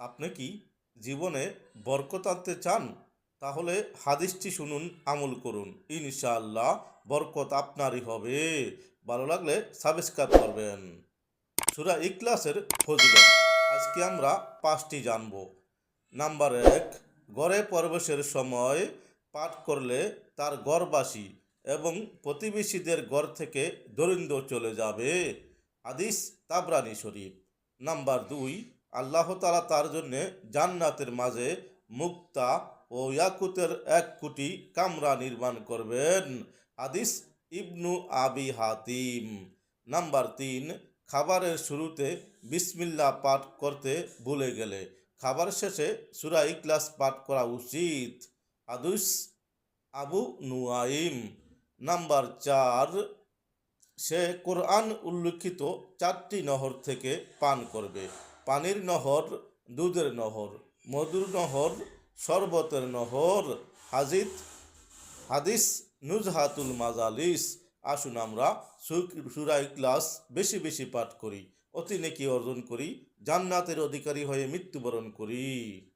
আপনি কি জীবনে বরকত আনতে চান? তাহলে হাদিসটি শুনুন, আমল করুন। ইনশাআল্লাহ বরকত আপনারই হবে। ভালো লাগলে সাবস্ক্রাইব করবেন। সুরা ইকলাসের ফজিলত। আজকে আমরা পাঁচটি জানব। নাম্বার এক, ঘরে প্রবেশের সময় পাঠ করলে তার গড়বাসী এবং প্রতিবেশীদের ঘর থেকে দরিদ্র চলে যাবে। হাদিস তাবরানি শরীফ। নাম্বার দুই আল্লাহ তালা তার জন্য জান্নাতের মাঝে মুক্তা ও ইয়াকুতের এক কোটি কামরা নির্মাণ করবেন। হাদিস ইবনু আবি হাতিম। নাম্বার তিন, খাবারের শুরুতে বিসমিল্লা পাঠ করতে ভুলে গেলে। খাবার শেষে সুরা ইকলাস পাঠ করা উচিত। আদুস আবু নুয়াইম। নাম্বার চার, সে কোরআন উল্লিখিত চারটি নহর থেকে পান করবে। পানির নহর, দুধের নহর, মধুর নহর, শরবতের নহর। হাজিত হাদিস নুজহাতুল মাজালিস। আসুন আমরা সুরাই ক্লাস বেশি বেশি পাঠ করি। অতি নেকি অর্জন করি। জান্নাতের অধিকারী হয়ে মৃত্যুবরণ করি।